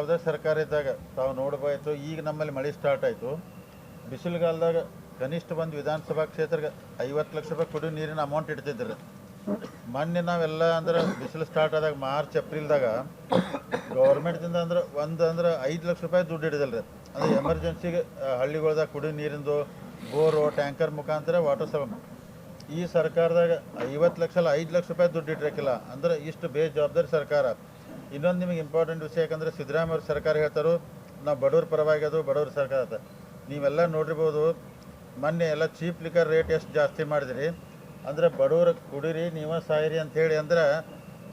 ಯಾವುದೇ ಸರ್ಕಾರ ಇದ್ದಾಗ ತಾವು ನೋಡ್ಬೋಯ್ತು ಈಗ ನಮ್ಮಲ್ಲಿ ಮಳೆ ಸ್ಟಾರ್ಟ್ ಆಯಿತು. ಬಿಸಿಲುಗಾಲದಾಗ ಕನಿಷ್ಠ ಒಂದು ವಿಧಾನಸಭಾ ಕ್ಷೇತ್ರಕ್ಕೆ ಐವತ್ತು ಲಕ್ಷ ರೂಪಾಯಿ ಕುಡಿಯೋ ನೀರಿನ ಅಮೌಂಟ್ ಇಡ್ತಿದ್ರು. ಮೊನ್ನೆ ನಾವೆಲ್ಲ ಅಂದ್ರೆ ಬಿಸಿಲು ಸ್ಟಾರ್ಟ್ ಆದಾಗ ಮಾರ್ಚ್, ಏಪ್ರಿಲ್ದಾಗ ಗೌರ್ಮೆಂಟ್ದಿಂದ ಅಂದ್ರೆ ಒಂದು ಅಂದ್ರೆ ಐದು ಲಕ್ಷ ರೂಪಾಯಿ ದುಡ್ಡು ಹಿಡಿದಲ್ರಿ. ಅಂದ್ರೆ ಎಮರ್ಜೆನ್ಸಿಗೆ ಹಳ್ಳಿಗಳ್ದಾಗ ಕುಡಿಯೋ ನೀರಿಂದು, ಬೋರು ಟ್ಯಾಂಕರ್ ಮುಖಾಂತರ ವಾಟರ್ ಸಬ್ ಈ ಸರ್ಕಾರದಾಗ ಐವತ್ತು ಲಕ್ಷ ಐದು ಲಕ್ಷ ರೂಪಾಯಿ ದುಡ್ಡು ಇಟ್ಟಿರಕ್ಕಿಲ್ಲ ಅಂದ್ರೆ ಇಷ್ಟು ಬೇಜವಾಬ್ದಾರಿ ಸರ್ಕಾರ. ಇನ್ನೊಂದು ನಿಮಗೆ ಇಂಪಾರ್ಟೆಂಟ್ ವಿಷಯ ಯಾಕಂದರೆ ಸಿದ್ದರಾಮಯ್ಯ ಅವ್ರ ಸರ್ಕಾರ ಹೇಳ್ತಾರೋ, ನಾವು ಬಡವ್ರ ಪರವಾಗಿ ಅದು, ಬಡವ್ರ ಸರ್ಕಾರ ಅಂತ ನೀವೆಲ್ಲ ನೋಡಿರ್ಬೋದು, ಮೊನ್ನೆ ಎಲ್ಲ ಚೀಪ್ ಲಿಕ್ಕರ್ ರೇಟ್ ಎಷ್ಟು ಜಾಸ್ತಿ ಮಾಡಿದ್ರಿ. ಅಂದ್ರೆ ಬಡವ್ರ ಕುಡೀರಿ, ನೀವ ಸಾಯಿರಿ ಅಂತ ಹೇಳಿ ಅಂದ್ರೆ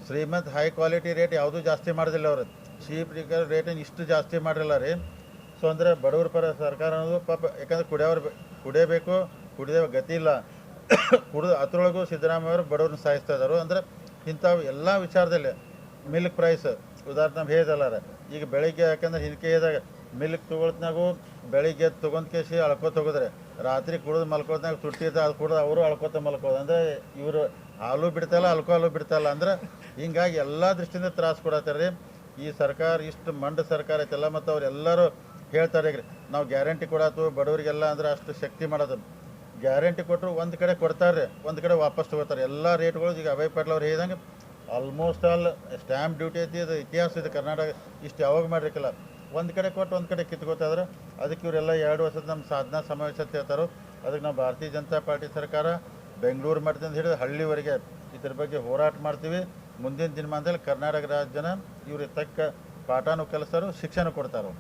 ಶ್ರೀಮಂತ ಹೈ ಕ್ವಾಲಿಟಿ ರೇಟ್ ಯಾವುದೂ ಜಾಸ್ತಿ ಮಾಡಿದಿಲ್ಲ ಅವರು. ಚೀಪ್ ಲಿಕ್ಕರ್ ರೇಟ್ ಇಷ್ಟು ಜಾಸ್ತಿ ಮಾಡಿರಲ್ಲ ರೀ. ಸೊ ಅಂದರೆ ಬಡವ್ರ ಪರ ಸರ್ಕಾರ ಅನ್ನೋದು ಪಾಪ, ಯಾಕಂದ್ರೆ ಕುಡಿಯೋರು ಕುಡಿಯಬೇಕು ಕುಡಿದೇ ಗತಿ ಇಲ್ಲ. ಕುಡಿದು ಅದರೊಳಗೂ ಸಿದ್ದರಾಮಯ್ಯವರು ಬಡವ್ರನ್ನ ಸಾಯಿಸ್ತಾ ಇದ್ದಾರೆ ಅಂದ್ರೆ ಇಂಥವು ಎಲ್ಲ ವಿಚಾರದಲ್ಲಿ ಮಿಲ್ಕ್ ಪ್ರೈಸ್ ಉದಾಹರಣೆ ನಮ್ಮ ಹೇದಲ್ಲಾರ ಈಗ ಬೆಳಿಗ್ಗೆ ಯಾಕಂದ್ರೆ ಹಿಂದಕ್ಕೆ ಮಿಲ್ಕ್ ತೊಗೊಳ್ತ್ನಾಗೂ ಬೆಳಿಗ್ಗೆ ತೊಗೊಂಡ್ ಕೇಸಿ ಅಳ್ಕೊತ ಹೋಗಿದ್ರೆ ರಾತ್ರಿ ಕುಡಿದು ಮಲ್ಕೋದ್ನಾಗ ತುಟ್ಟಿದ ಅದು ಕುಡಿದು ಅವರು ಅಳ್ಕೊತ ಮಲ್ಕೋದು ಅಂದರೆ ಇವರು ಹಾಲು ಬಿಡ್ತಾಯಿಲ್ಲ ಅಲ್ಕೋಹಾಲು ಬಿಡ್ತಾಯಿಲ್ಲ ಅಂದ್ರೆ ಹಿಂಗಾಗಿ ಎಲ್ಲ ದೃಷ್ಟಿಯಿಂದ ತ್ರಾಸ ಕೊಡತ್ತಾರೆ ರೀ. ಈ ಸರ್ಕಾರ ಇಷ್ಟು ಮಂಡ ಸರ್ಕಾರ ಐತಲ್ಲ ಮತ್ತು ಅವರೆಲ್ಲರೂ ಹೇಳ್ತಾರೆ ಈಗ ನಾವು ಗ್ಯಾರಂಟಿ ಕೊಡಾತು, ಬಡವರಿಗೆಲ್ಲ ಅಂದ್ರೆ ಅಷ್ಟು ಶಕ್ತಿ ಮಾಡೋದು. ಗ್ಯಾರಂಟಿ ಕೊಟ್ಟರು ಒಂದು ಕಡೆ ಕೊಡ್ತಾರೆ ಒಂದು ಕಡೆ ವಾಪಸ್ ತೊಗೋತಾರೆ. ಎಲ್ಲ ರೇಟ್ಗಳು ಈಗ ಅಭಯ್ ಪಾಟೀಲ್ ಅವ್ರು ಹೇಳಿದಂಗೆ ಆಲ್ಮೋಸ್ಟ್ ಆಲ್ ಸ್ಟ್ಯಾಂಪ್ ಡ್ಯೂಟಿ ಐತಿ, ಅದು ಇತಿಹಾಸ ಇದೆ ಕರ್ನಾಟಕ, ಇಷ್ಟು ಯಾವಾಗ ಮಾಡಿರಕ್ಕಿಲ್ಲ ಒಂದು ಕಡೆ ಕೊಟ್ಟು ಒಂದು ಕಡೆ ಕಿತ್ಕೋತಾದ್ರೆ ಅದಕ್ಕೆ ಇವರೆಲ್ಲ ಎರಡು ವರ್ಷದ ನಮ್ಮ ಸಾಧನಾ ಸಮಾವೇಶ ಅಂತ ಹೇಳ್ತಾರೋ, ಅದಕ್ಕೆ ನಾವು ಭಾರತೀಯ ಜನತಾ ಪಾರ್ಟಿ ಸರ್ಕಾರ ಬೆಂಗಳೂರು ಮಟ್ಟದಿಂದ ಹಿಡಿದು ಹಳ್ಳಿವರೆಗೆ ಇದ್ರ ಬಗ್ಗೆ ಹೋರಾಟ ಮಾಡ್ತೀವಿ. ಮುಂದಿನ ದಿನಮಾನದಲ್ಲಿ ಕರ್ನಾಟಕ ರಾಜ್ಯನ ಇವ್ರಿಗೆ ತಕ್ಕ ಪಾಠನೂ ಕಲಿಸ್ತಾರೋ ಶಿಕ್ಷಣ ಕೊಡ್ತಾರೋ.